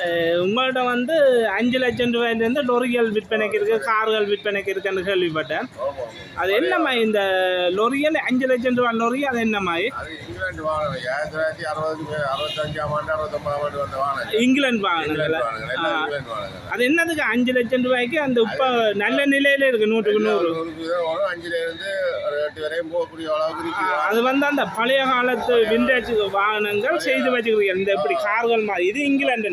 அஹ், உங்கள்ட்ட வந்து அஞ்சு லட்சம் ரூபாயிலேருந்து லொரிகள் விற்பனைக்கு இருக்குது கார்கள் விற்பனைக்கு இருக்குன்னு கேள்விப்பட்டேன். அது என்னம்மா இந்த லொரியல் அஞ்சு லட்சம் ரூபாய் லொரி அது என்னம்மா இங்கிலாந்து வாகனம் ஆயிரத்தி தொள்ளாயிரத்தி அறுபதுக்கு அறுபத்தஞ்சாம் ஆண்டு அறுபத்தொன்பதாம் ஆண்டு வந்த வாகனம் இங்கிலாந்து வாங்கினதுல இங்கிலாந்து வாகனங்கள் எல்லாம் இங்கிலாந்து வாகனங்கள் அது என்னதுக்கு? அஞ்சு லட்சம் ரூபாய்க்கு அந்த இப்போ நல்ல நிலையில இருக்கு நூற்றுக்கு நூறு. அஞ்சுல இருந்து வரையும் போகக்கூடிய அளவுக்கு அது வந்து அந்த பழைய காலத்து விண்டேஜ் வாகனங்கள் செய்து வச்சுக்கிறீங்க இந்த இப்படி கார்கள் மாதிரி. இது இங்கிலாண்டு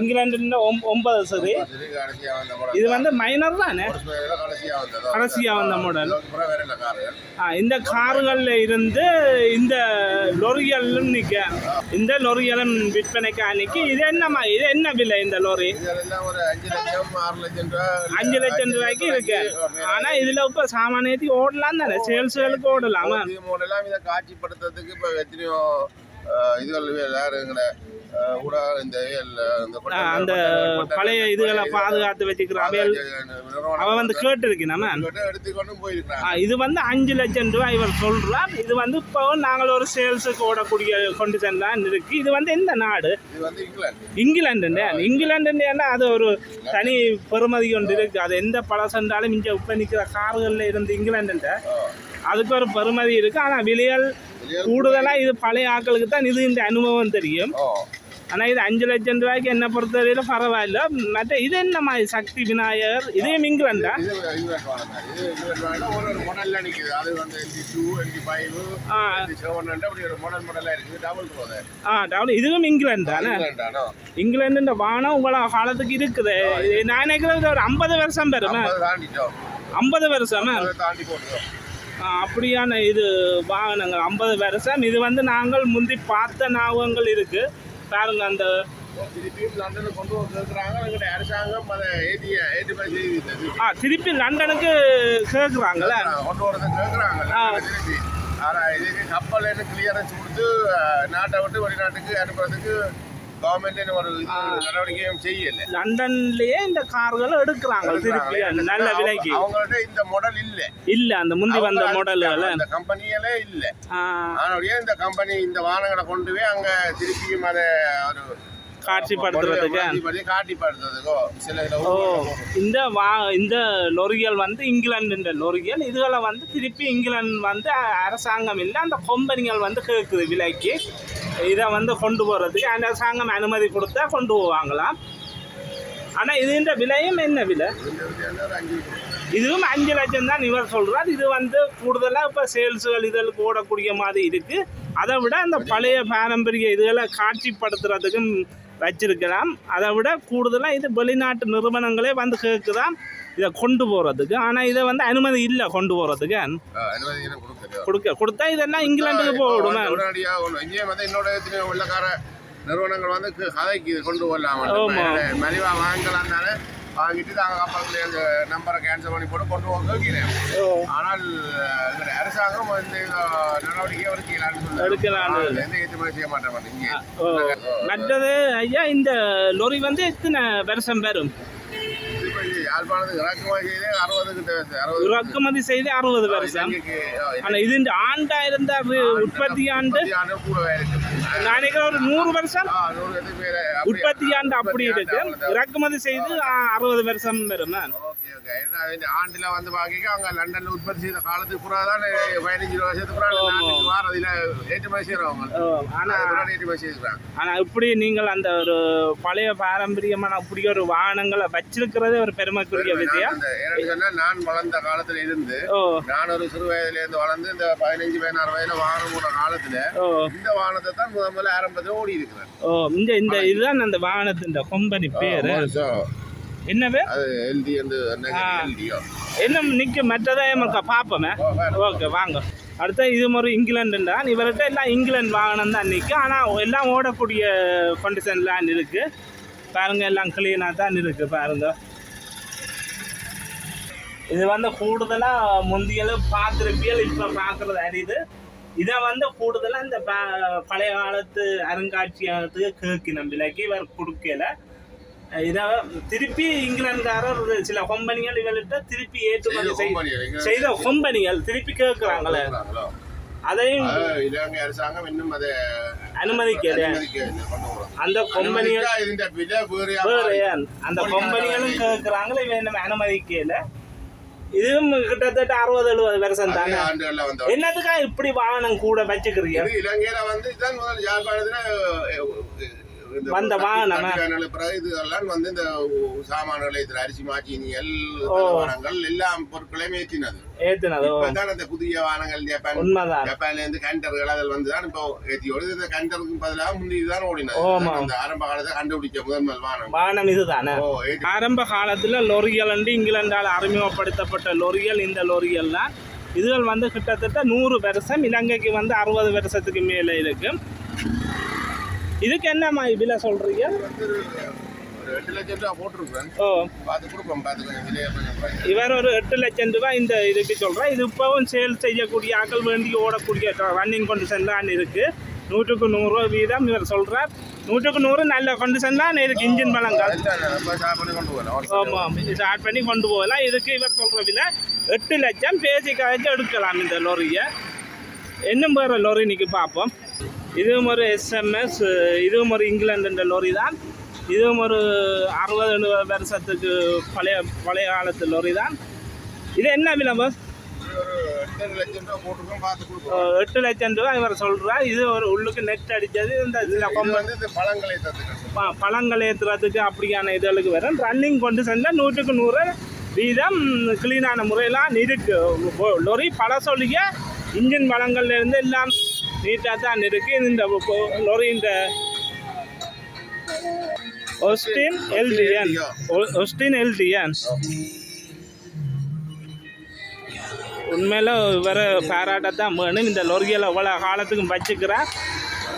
இங்கிலாண்டு ஒன்பது சரி. இது வந்து மைனர் தானே? ஒரு ஸ்பேர்ல கடைசியா வந்தது கடைசியா வந்த மாடல் இந்த கார்கள்ல இருந்து இந்த லொரிகளும் நிக்க இந்த லொரிகளும் விற்பனைக்கு அன்னைக்கு இது என்னம்மா இது என்ன விலை இந்த லொரி? அஞ்சு லட்சம் ரூபாய்க்கு இருக்கு. ஆனா இதுல இப்ப சாமானியத்துக்கு ஓடலாம் தானே சேல்ஸுகளுக்கு ஓடலாமா? இது மூலம் இதை காட்சிப்படுத்துறதுக்கு இப்ப எத்தனையோ இதுகள் வேறுங்கிற ஊடக அந்த பழைய இதுகளை பாதுகாத்து வச்சுக்கிற அவையல் அவன் வந்து கேட்டு இருக்கணும் எடுத்துக்கொண்டு போயிருக்கிறாங்க இது வந்து அஞ்சு லட்சம் ரூபாய் இவர் சொல்றார். இது வந்து இப்போ நாங்கள் ஒரு சேல்ஸுக்கு ஓடக்கூடிய கொண்டு தான் இருக்கு. இது வந்து எந்த நாடு? இங்கிலாண்டு இங்கிலாண்டுன்னா அது ஒரு தனி பெருமதி ஒன்று இருக்கு. அது எந்த பழசென்றாலும் இங்கே உப்ப நிற்கிற கார்களில் இருந்து இங்கிலாண்டு அதுக்கு ஒரு பெருமதி இருக்கு. ஆனால் விலைகள் கூடுதலாக இது பழைய ஆட்களுக்கு தான் இது இந்த அனுபவம் தெரியும். ஆனால் இது அஞ்சு லட்சம் ரூபாய்க்கு என்ன பொறுத்தவரையில பரவாயில்ல. மற்ற இது என்ன மாதிரி? சக்தி விநாயகர் இதுவும் இங்கிலாண்டா இங்கிலாந்து இங்கிலாந்து ஆ. இருக்குது. டவுன் இதுவும் இங்கிலாண்டு தானே இங்கிலாந்து வானம் உங்கள காலத்துக்கு இருக்குது. நான் நினைக்கிறது ஒரு ஐம்பது வருஷம் பெறுமே ஐம்பது வருஷமா அப்படியான இது வாகனங்கள். ஐம்பது வருஷம். இது வந்து நாங்கள் முந்தி பார்த்த ஞாபகங்கள் இருக்கு. பாருங்க அந்த ஆ திருப்பி லண்டனுக்கு கேட்குறாங்களே கொண்டு வரதை கேட்குறாங்க ஆனால் இதுக்கு கப்பல் என்ன கிளியரன்ஸ் கொடுத்து நாட்டை விட்டு வெளிநாட்டுக்கு அனுப்புறதுக்கு கவர்மெண்ட் ஒரு நடவடிக்கையும் செய்யல. லண்டன்லயே இந்த கார்கள் எடுக்கிறாங்க திருப்பி நல்ல விலைக்கு. அவங்கள்ட்ட இந்த மாடல் இல்ல. இல்ல அந்த முந்தி வந்த மாடல்கள் இந்த கம்பெனியிலே இல்ல. ஆனாடியே இந்த கம்பெனி இந்த வாகனங்களை கொண்டு போய் அங்க திருப்பியும் அதை ஒரு காட்சிப்படுத்துறதுக்கு? சில ஓ ஊர்வலம் இந்த வா இந்த லொரிகள் வந்து இங்கிலாந்து லொரிகள் இதுகளை வந்து திருப்பி இங்கிலாந்து வந்து அரசாங்கம் இல்லை அந்த கம்பெனிகள் வந்து கேட்குது விலைக்கு. இதை வந்து கொண்டு போகிறதுக்கு அந்த அரசாங்கம் அனுமதி கொடுத்தா கொண்டு போவாங்களாம். ஆனால் இதுன்ற விலையும் என்ன விலை? இதுவும் அஞ்சு லட்சம் தான் இவர் சொல்கிறார் இது வந்து கூடுதலாக இப்போ சேல்ஸுகள் இதழுக்கு ஓடக்கூடிய மாதிரி இருக்குது அதை விட அந்த பழைய பாரம்பரிய இதுகளை காட்சிப்படுத்துறதுக்கும் வச்சிருக்கலாம். அதை விட கூடுதலாக இது வெளிநாட்டு நிறுவனங்களே வந்து கேட்குதான் இதை கொண்டு போகிறதுக்கு ஆனால் இதை வந்து அனுமதி இல்லை கொண்டு போகிறதுக்கு கொடுக்க கொடுத்தா இதெல்லாம் இங்கிலாந்துக்கு போகணுமே. வெள்ளக்கார நிறுவனங்கள் வந்து கதைக்கு இது கொண்டு வரலாம். ஆமா. மலிவா வாங்கலாம் தானே வாங்கிட்டு நாங்கள் அந்த நம்பரை கேன்சல் பண்ணி போட்டு கொண்டு போக கேட்கிறேன். ஆனால் அரசாங்கம் வந்து இந்த நடவடிக்கை எடுக்கலான்னு எடுக்கலான்னு. எந்த ஏற்றுமதி செய்ய மாட்டேன் மற்றது ஐயா இந்த லொரி வந்து எத்தனை வருஷம் பெறும் யாழ்ப்பாணத்துக்கு இறக்குமதி செய்து அறுபது கிட்ட அறுபது இறக்குமதி செய்து அறுபது வருஷம் ஆனால் இது ஆண்டா இருந்த உற்பத்தி ஆண்டு. உற்பத்தி ஆண்டு கூடவே இருக்கு நான் நினைக்கிறேன் ஒரு நூறு வருஷம் உற்பத்தி ஆண்டு அப்படி இருக்கு. இறக்குமதி செய்து அறுபது வருஷம் வரும் ஓகே ஓகே இந்த ஆண்டுல வந்து பாக்கிக்க அவங்க லண்டன்ல உற்பத்தி செய்த காலத்துக்கு புறா தான் பதினஞ்சு வருஷத்துக்கு நாட்டுக்கு வாரதில் ஏற்றுமதி செய்யறவங்க ஆனா ஆனால் ஏற்றுமதி செய்திருக்காங்க. ஆனா இப்படி நீங்கள் அந்த ஒரு பழைய பாரம்பரியமான அப்படி ஒரு வாகனங்களை வச்சிருக்கிறதே ஒரு பெருமைக்குரிய விஷயம் அந்த ஏன்னு சொன்னா நான் வளர்ந்த காலத்துல இருந்து நான் ஒரு சிறு வயதுல இருந்து வளர்ந்து இந்த பதினஞ்சு பதினாறு வயதுல வாகனம் போன காலத்துல இந்த வாகனத்தை தான் முதல் முதல்ல ஆரம்பத்துல ஓடி இருக்கிறேன் ஓ இந்த இந்த இதுதான் அந்த வாகனத்தின் கம்பெனி பேரு. என்ன பேர் அது எல்டி வந்து ஆ. எல்டியோ என்ன நிக்க மற்றதை நமக்கு பார்ப்போமே ஓகே வாங்க. அடுத்த இது இங்கிலாந்து தான். இவர்கிட்ட எல்லாம் இங்கிலாந்து வாகனம் தான் நிற்கும் ஆனால் எல்லாம் ஓடக்கூடிய கண்டிஷன்லாம் இருக்கு. பாருங்க எல்லாம் க்ளீனாக தான் இருக்கு பாருங்க. இது வந்து கூடுதலாக முந்தியெல்லாம் பார்த்துருப்பியல் இப்போ பார்க்குறது அரிது. இதை வந்து கூடுதலாக இந்த ப- பழைய காலத்து அருங்காட்சியகத்துக்கு கேட்கணும் விலைக்கு இவர் கொடுக்கல. இதை திருப்பி இங்கிலாந்துக்காரர் சில கம்பெனிகள் இவர்கிட்ட திருப்பி ஏற்றுமதி செய்- செய்த கம்பெனிகள் திருப்பி கேட்குறாங்களே. அதையும் அது இலங்கை அரசாங்கம் இன்னும் அதை அனுமதிக்கல. அந்த கொம்பனிகள்? அந்த கொம்பனிகளும் கேட்கறாங்களே இவன் நம்ம அனுமதிக்கல. இதுவும் கிட்டத்தட்ட அறுபது எழுபது வருஷம் தானே? என்னத்துக்கா இப்படி வாகனம் கூட வச்சுக்கிறீங்க? இலங்கையில வந்து இதுதான் முதல் வந்த வாகனம். இதெல்லாம் வந்து இந்த சாமான நிலையத்தில் அரிசி மாச்சினியல். வாகனங்கள் எல்லாம் பொருட்களையும் ஏற்றினது. ஏத்துனதோ இப்பதான் அந்த புதிய வாகனங்கள் ஜப்பான் உண்மைதான். ஜப்பான்ல இருந்து கண்டர்கள் அதில் வந்து தான் இப்போ ஏற்றி ஓடுது. இந்த கண்டருக்கு பதிலாக முந்தி தான் ஓடினது. அந்த ஆரம்ப காலத்தை கண்டுபிடிச்ச முதல் முதல் வாகனம். வாகனம் இதுதானே? ஆரம்ப காலத்துல லொரிகள் வந்து இங்கிலாந்தால் அறிமுகப்படுத்தப்பட்ட லொரிகள் இந்த தான் இதுகள் வந்து கிட்டத்தட்ட நூறு வருஷம் இலங்கைக்கு வந்து அறுபது வருஷத்துக்கு மேலே இருக்கு இதுக்கு என்னம்மா விலை சொல்றீங்க? வந்து ஒரு ஒரு எட்டு லட்சம் ரூபா போட்டிருக்கேன் ஓ. பார்த்து கொடுப்போம் பார்த்து கொஞ்சம் விலையை கொஞ்சம் குறைங்க. இவர் ஒரு எட்டு லட்சம் ரூபாய் இந்த இதுக்கு சொல்கிறேன் இது இப்போவும் சேல் செய்யக்கூடிய ஆக்கள் வேண்டி ஓடக்கூடிய ரன்னிங் கண்டிஷன் தான் இருக்கு. நூற்றுக்கு நூறு வீதம் இவர் சொல்றார். நூற்றுக்கு நூறு நல்ல கண்டிஷன் தான் இருக்கு இன்ஜின் பழங்கள் ஆமாம் ஸ்டார்ட் பண்ணி கொண்டு போகலாம் இதுக்கு இவர் சொல்கிற விலை எட்டு லட்சம். பேசி எடுக்கலாம் இந்த லொரியை இன்னும் வேறு லொரி இன்னைக்கு பார்ப்போம். இதுவும் ஒரு எஸ்எம்எஸ் இதுவும் ஒரு இங்கிலாந்து லொரி தான் இதுவும் ஒரு அறுபது எழுபது வருஷத்துக்கு பழைய பழைய காலத்து லொரி தான் இது என்ன விலை பஸ் எட்டு லட்சம் ரூபா இவர் சொல்கிறார் இது ஒரு உள்ளுக்கு நெட் அடித்தது இந்த பழங்களை ப- பழங்கள் ஏற்றுறதுக்கு அப்படியான இதுகளுக்கு வரும். ரன்னிங் கொண்டு சென்றால் நூற்றுக்கு நூறு வீதம் க்ளீனான முறையெல்லாம் இருக்கு ஒ- லொரி பழசொல்லிய இன்ஜின் பழங்கள்ல இருந்து எல்லாம் நீட்டாக தான் இருக்கு. இந்த பொ- லொரி இந்த ஒஸ்டின் எல்டிஎன் ஒஸ்டின் எல்டிஎன் உண்மையில இவரை பாராட்டத்தான் வேணும். இந்த லொரிகளை எவ்வளோ காலத்துக்கும் வச்சுக்கிறா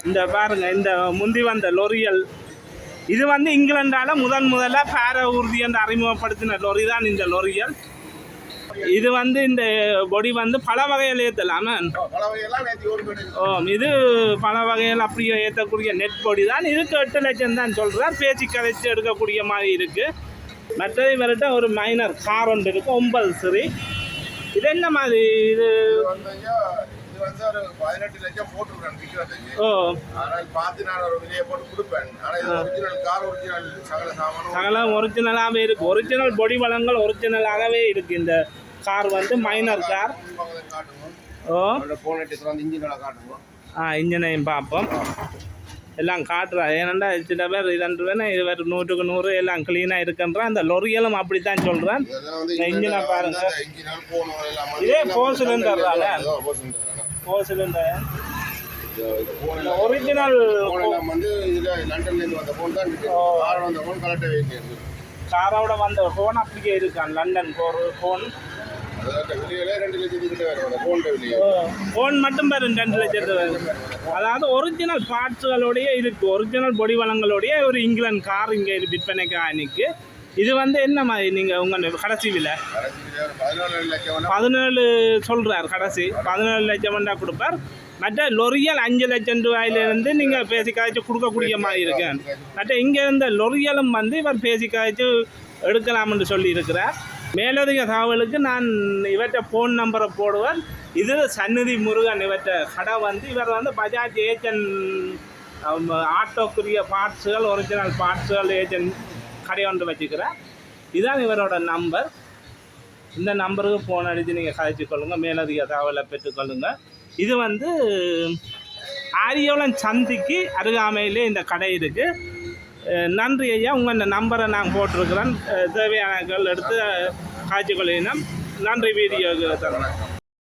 இந்த பாருங்க இந்த முந்தி வந்த லொரியல் இது வந்து இங்கிலாண்டால முதன் முதல்ல பார ஊர்தி என்று அறிமுகப்படுத்தின லொரி தான் இந்த லொரியல் இது வந்து இந்த பொடி வந்து பல வகையில் ஏற்றலாம இது பல வகையில் அப்படியே ஏற்றக்கூடிய நெட் பொடி தான். இதுக்கு எட்டு லட்சம் தான் சொல்கிறார் பேச்சு கதைச்சு எடுக்கக்கூடிய மாதிரி இருக்குது மற்றது இவர்கிட்ட ஒரு மைனர் கார் ஒன்று இருக்குது ஒன்பது சிறி. இது என்ன மாதிரி? இது பதினெட்டு லட்சம் போட்டிருக்கேன் விற்கிறதுக்கு ஓ. ஆனால் பார்த்து நான் ஒரு விலையை போட்டு கொடுப்பேன். ஆனால் இது ஒரிஜினல் கார் ஒரிஜினல் சகல சாமானும். சகலம் ஒரிஜினலாகவே இருக்குது ஒரிஜினல் பொடி வளங்கள் ஒரிஜினலாகவே இருக்குது இந்த கார் வந்து மைனர் கார் ஓ. ஆ இன்ஜினையும் பார்ப்போம். எல்லாம் காட்டுறா ஏனண்டா சில பேர் இதன்றுவேனா இது வேறு நூற்றுக்கு நூறு எல்லாம் க்ளீனாக இருக்குன்றான் அந்த லொரியலும் அப்படி தான் சொல்கிறான் இன்ஜினை பாருங்க. இதே four cylinder தானே? ஓ சிலிண்டர் ஒரிஜினல் வந்து இதுல வந்த தான். கார் வந்த காரோட வந்த ஃபோன் அப்படியே இருக்கான் லண்டன் ஒரு ஃபோன் ஃபோன் மட்டும் பேர் ரெண்டு லட்சத்து வரும். அதாவது ஒரிஜினல் பார்ட்ஸுகளோடய இருக்கு. ஒரிஜினல் பொடி வளங்களோடய ஒரு இங்கிலாந்து கார் இங்கே விற்பனைக்கு அன்னைக்கு இது வந்து என்ன மாதிரி நீங்கள் உங்கள் கடைசி விலை? பதினேழு சொல்கிறார் கடைசி. பதினேழு லட்சம் வந்தா கொடுப்பார். மற்ற லொரியல் அஞ்சு லட்சம் ரூபாயிலிருந்து நீங்கள் பேசி காய்ச்சி கொடுக்கக்கூடிய மாதிரி இருக்கு. மற்ற இங்கே இருந்த லொரியலும் வந்து இவர் பேசி காய்ச்சி எடுக்கலாம்னு சொல்லி இருக்கிறார். மேலதிக தகவலுக்கு நான் இவற்றை ஃபோன் நம்பரை போடுவேன். இது சந்நிதி முருகன் இவற்றை கடை வந்து இவர் வந்து பஜாஜ் ஏஜென்ட் ஆட்டோக்குரிய பார்ட்ஸுகள் ஒரிஜினல் பார்ட்ஸுகள் ஏஜென்ட் கடை ஒன்று வச்சுக்கிறார் இதுதான் இவரோட நம்பர் இந்த நம்பருக்கு ஃபோன் அடித்து நீங்கள் கதைச்சு கொள்ளுங்கள் மேலதிக தகவலை பெற்றுக்கொள்ளுங்கள் இது வந்து ஆரியோளன் சந்திக்கு அருகாமையிலே இந்த கடை இருக்குது நன்றி ஐயா. உங்கள் இந்த நம்பரை நான் போட்டிருக்கிறேன். தேவையான எடுத்து காட்சி கொள்ளினோம் நன்றி வீடியோ தரேன்.